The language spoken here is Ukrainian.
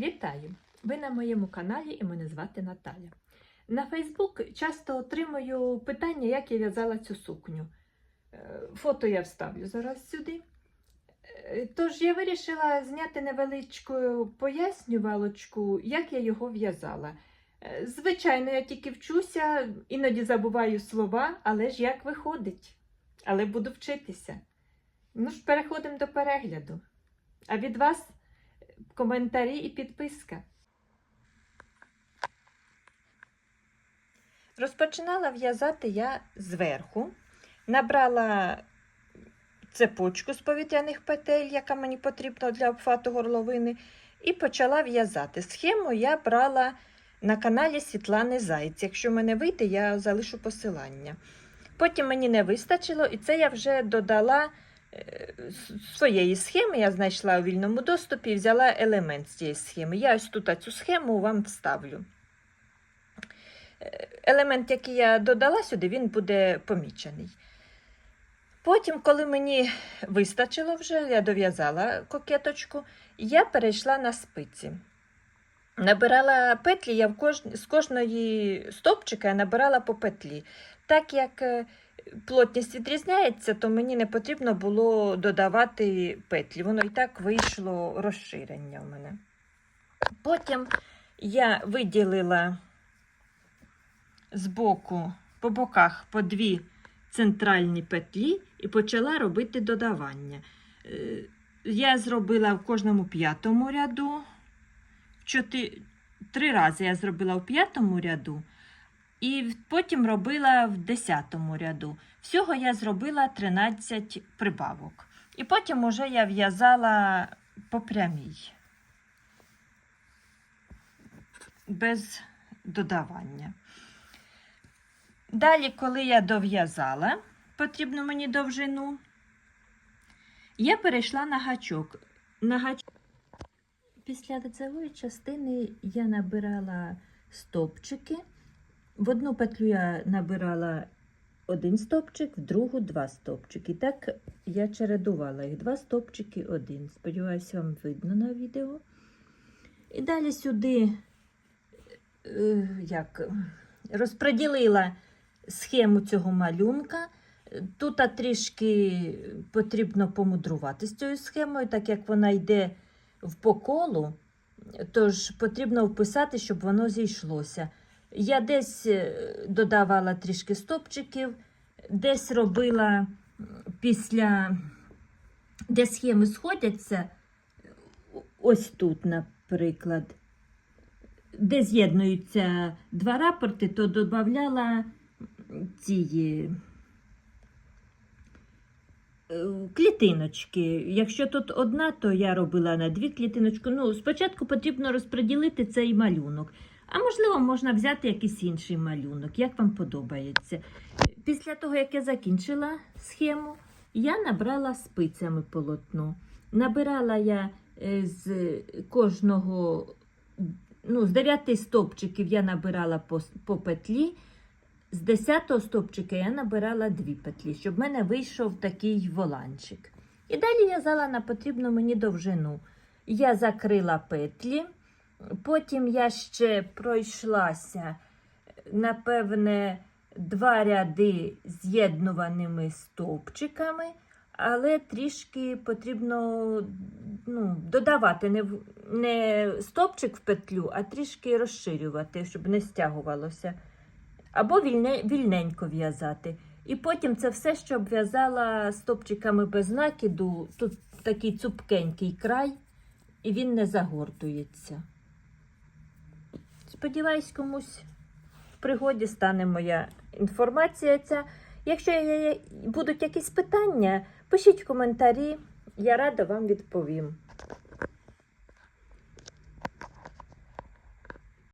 Вітаю! Ви на моєму каналі і мене звати Наталя. На Фейсбук часто отримую питання, як я в'язала цю сукню. Е, Фото я вставлю зараз сюди. Е, Тож я вирішила зняти невеличку пояснювалочку, як я його в'язала. Е, Звичайно, я тільки вчуся, іноді забуваю слова, але ж як виходить. Але буду вчитися. Ну ж, переходимо до перегляду. А від вас коментарі і підписка. Розпочинала в'язати я зверху. Набрала цепочку з повітряних петель, яка мені потрібна для обхвату горловини, і почала в'язати. Схему я брала на каналі Світлани Зайць. Якщо мене вийде, я залишу посилання. Потім мені не вистачило, і це я вже додала своєї схеми. Я знайшла у вільному доступі і взяла елемент з цієї схеми. Я ось тут цю схему вам вставлю. Е, Елемент, який я додала сюди, він буде помічений. Потім, коли мені вистачило вже, я дов'язала кокеточку, я перейшла на спиці. Набирала петлі, я в кож... з кожної стопчика я набирала по петлі. Так як е, плотність відрізняється, то мені не потрібно було додавати петлі. Воно і так вийшло розширення в мене. Потім я виділила з боку, по боках по дві центральні петлі і почала робити додавання. Е, Я зробила в кожному п'ятому ряду. Чотири, три рази я зробила в п'ятому ряду, і потім робила в десятому ряду. Всього я зробила 13 прибавок. І потім уже я в'язала по прямій, без додавання. Далі, коли я дов'язала потрібну мені довжину, я перейшла на гачок. На гач... Після лицевої частини я набирала стопчики. В одну петлю я набирала один стопчик, в другу два стопчики. Так я чередувала їх. Два стопчики, один. Сподіваюся, вам видно на відео. І далі сюди е, як, розподілила схему цього малюнка. Тут трішки потрібно помудрувати з цією схемою, так як вона йде в поколу, тож потрібно вписати, щоб воно зійшлося. Я десь е, додавала трішки стопчиків, десь робила після, де схеми сходяться, ось тут, наприклад, де з'єднуються два рапорти, то додавала ці е, клітиночки. Якщо тут одна, то я робила на дві клітиночки. Ну, спочатку потрібно розподілити цей малюнок. А можливо, можна взяти якийсь інший малюнок, як вам подобається. Після того, як я закінчила схему, я набрала спицями полотно. Набирала я е, з кожного, ну, з 9 стопчиків я набирала по, по петлі. З 10 стопчика я набирала дві петлі, щоб в мене вийшов такий воланчик. І далі в'язала на потрібну мені довжину. Я закрила петлі, потім я ще пройшлася, напевне, два ряди з'єднуваними стовпчиками, але трішки потрібно ну, додавати не, не стовпчик в петлю, а трішки розширювати, щоб не стягувалося або вільне, вільненько в'язати. І потім це все, що обв'язала стопчиками без накиду. Тут такий цупкенький край, і він не загортується. Сподіваюсь, комусь в пригоді стане моя інформація ця. Якщо є- будуть якісь питання, пишіть коментарі, я рада вам відповім.